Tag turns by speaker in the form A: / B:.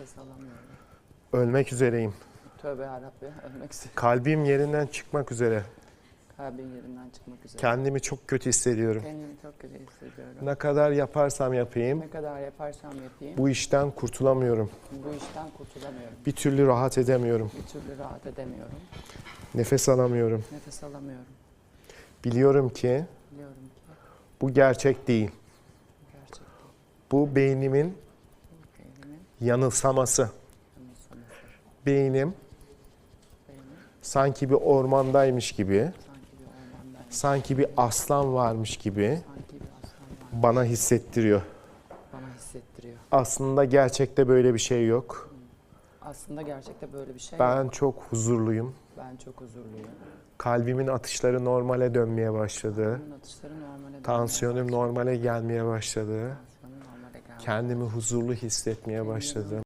A: Nefes alamıyorum.
B: Ölmek üzereyim.
A: Tövbe yarabbi ölmek üzere.
B: Kalbim yerinden çıkmak üzere.
A: Kalbin yerinden çıkmak üzere.
B: Kendimi çok kötü hissediyorum.
A: Kendimi çok kötü hissediyorum.
B: Ne kadar yaparsam yapayım
A: Ne kadar yaparsam yapayım
B: bu işten kurtulamıyorum.
A: bu işten kurtulamıyorum.
B: Bir türlü rahat edemiyorum.
A: Bir türlü rahat edemiyorum.
B: Nefes alamıyorum.
A: Nefes alamıyorum.
B: Biliyorum ki
A: Biliyorum ki
B: bu gerçek değil.
A: gerçekten
B: Bu beynimin
A: beynimin
B: yanılsaması. Beynim sanki bir ormandaymış gibi,
A: sanki bir
B: aslan varmış gibi bana hissettiriyor. Aslında gerçekte böyle bir şey yok.
A: Aslında gerçekte böyle bir şey
B: Ben
A: yok.
B: çok huzurluyum.
A: Ben çok huzurluyum.
B: Kalbimin atışları normale dönmeye başladı.
A: Bunun atışları normale dönmeye
B: Tansiyonum
A: başladı.
B: normale gelmeye başladı.
A: Gelmeye
B: Kendimi huzurlu hissetmeye başladım.